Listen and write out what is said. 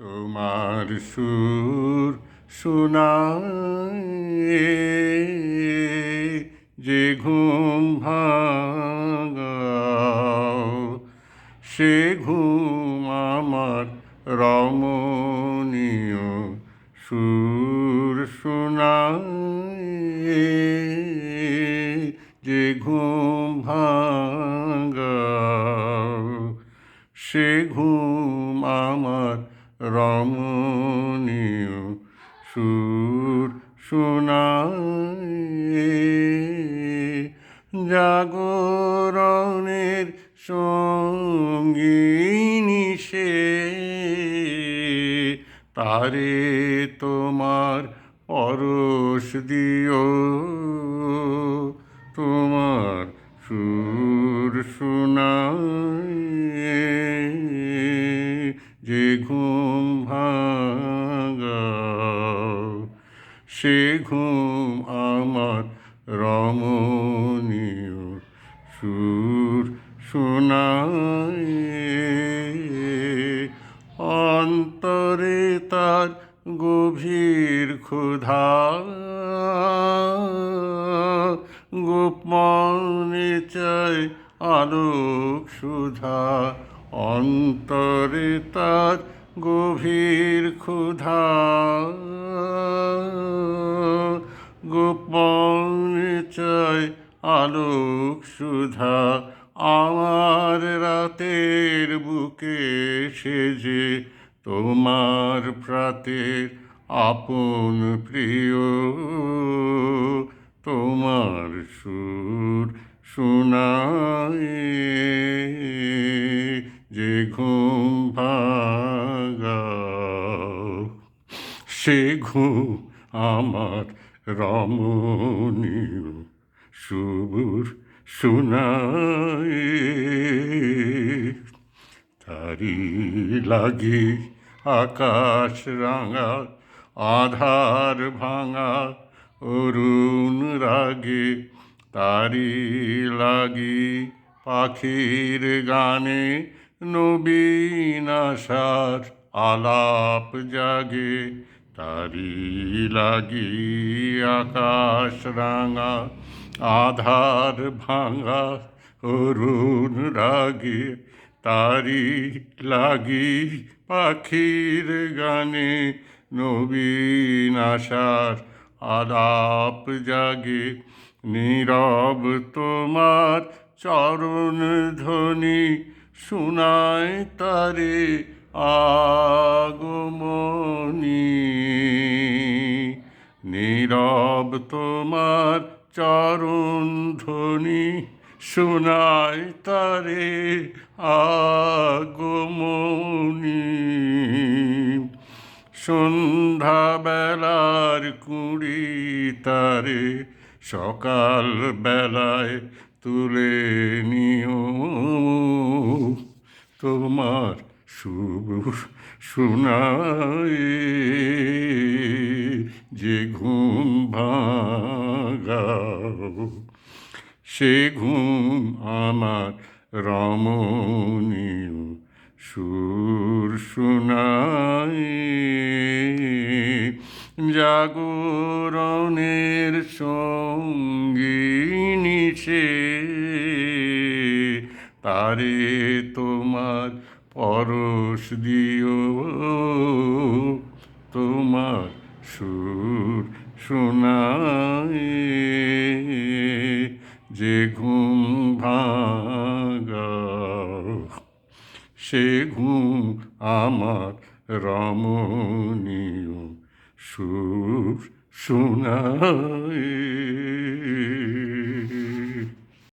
তোমার সুর শোনায় যে ঘুম ভাঙাও, সে ঘুম আমার রমণীয় সুর শোনায় যে ঘুম ভাঙাও, সে ঘুম রমণীয় সুর শোনায় জাগরণের সঙ্গিনী সে তারে তোমার পরশ দিও তোমার সুর শোনায় সে ঘুম আমার রমণীয় সুর শোনায় অন্তরে তার গভীর ক্ষুধা গোপনে চাই আলোক সুধা। অন্তরে তার গভীর ক্ষুধা, গোপনে চাই আলোক সুধা, আমার রাতের বুকে সেজে তোমার প্রাতের আপন প্রিয়, তোমার সুর শোনায়। সে ঘুম আমার রমণীয় সুর শোনায়। তারি লাগে আকাশ রাঙা, আধার ভাঙা, অরুণ রাগে। তারি লাগি পাখির গানে নবীন আশার আলাপ জাগে। তারি লাগি আকাশ রাঙা, আধার ভাঙা, অরুণ রাগে। তারি লাগি পাখির গানে নবীন আশার আলাপ জাগে। নীরব তোমার চরণ ধ্বনি, শোনায় তারে আগমনী। নীরব তোমার চরণ ধ্বনি শোনায় তারে আগমনী। সন্ধ্যা বেলার কুড়ি তারে সকাল বেলায় তুলে নিও। তোমার শোনায় যে ঘুম ভাগাও সে ঘুম আমার রমণীয় সুর শোনায় জাগরণের সঙ্গিনী সে, তারে তোমার পরশ দিও তোমার সুর শোনায়। যে ঘুম ভাগাও সে ঘুম আমার রমণীয় সুর শোনায়।